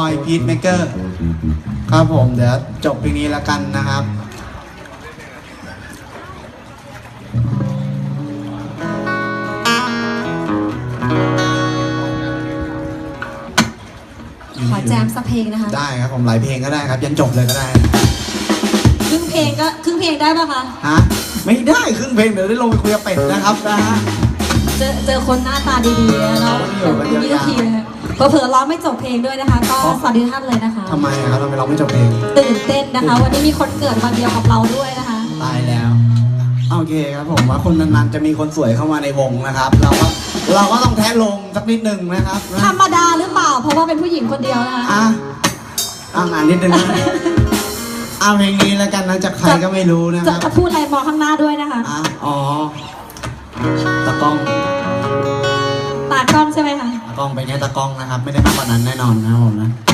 บอยพีทเมเกอร์ครับผมเดี๋ยวจบเพลงนี้แล้วกันนะครับขอแจมสักเพลงนะคะ ได้ครับผมหลายเพลงก็ได้ครับ ยันจบเลยก็ได้ครึ่งเพลงก็ครึ่งเพลงได้ปะคะฮะไม่ได้ครึ่งเพลงเดี๋ยวได้ลงไปคุยกับเป็ดนะครับนะฮะเจอเจอคนหน้าตาดีๆแล้วอยู่กันยาวๆมีทีเลย เผลอๆร้องไม่จบเพลงด้วยนะคะ ก็สวัสดีทุกท่านเลยนะคะ ทำไมครับทำไมเราไม่จบเพลงตื่นเต้นนะคะ วันนี้มีคนเกิดวันเดียวกับเราด้วยนะคะ ตายแล้ว โอเคครับผมว่าคนนานๆจะมีคนสวยเข้ามาในวงนะครับ เราก็เราก็ต้องแท้ลงสักนิดหนึ่งนะครับนะธรรมดาหรือเปล่า เพราะว่าเป็นผู้หญิงคนเดียวนะคะ อะอ่างานนิดนึงนะเอาเพลงนี้แล้วกันนะจากใครก็ไม่รู้นะคจะรับจะพูดอะไรมองข้างหน้าด้วยนะคะ อะอ๋อ ต้องนะครับ ไม่ได้มากกว่านั้นแน่นอนนะครับผมนะ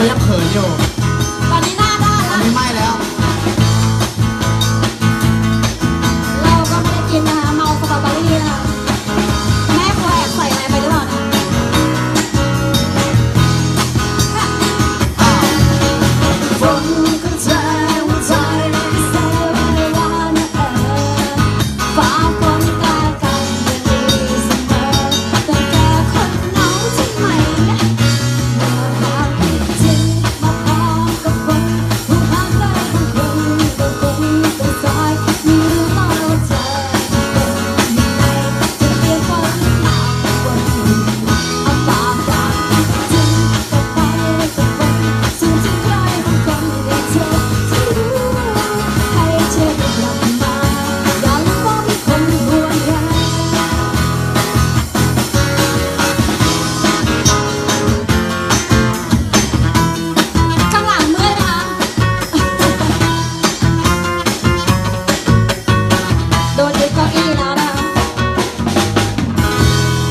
เขายังเขินอยู่ ตอนนี้หน้าด้านตอนแล้วนี้ไม่แล้ว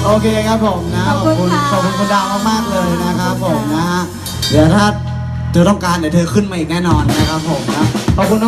โอเคครับผมนะขอบคุณค่ะขอบคุณคุณดาวมากๆเลยนะครับผมนะฮะเดี๋ยวถ้าเธอต้องการเดี๋ยวเธอขึ้นมาอีกแน่นอนนะครับผมนะขอบคุณน้อง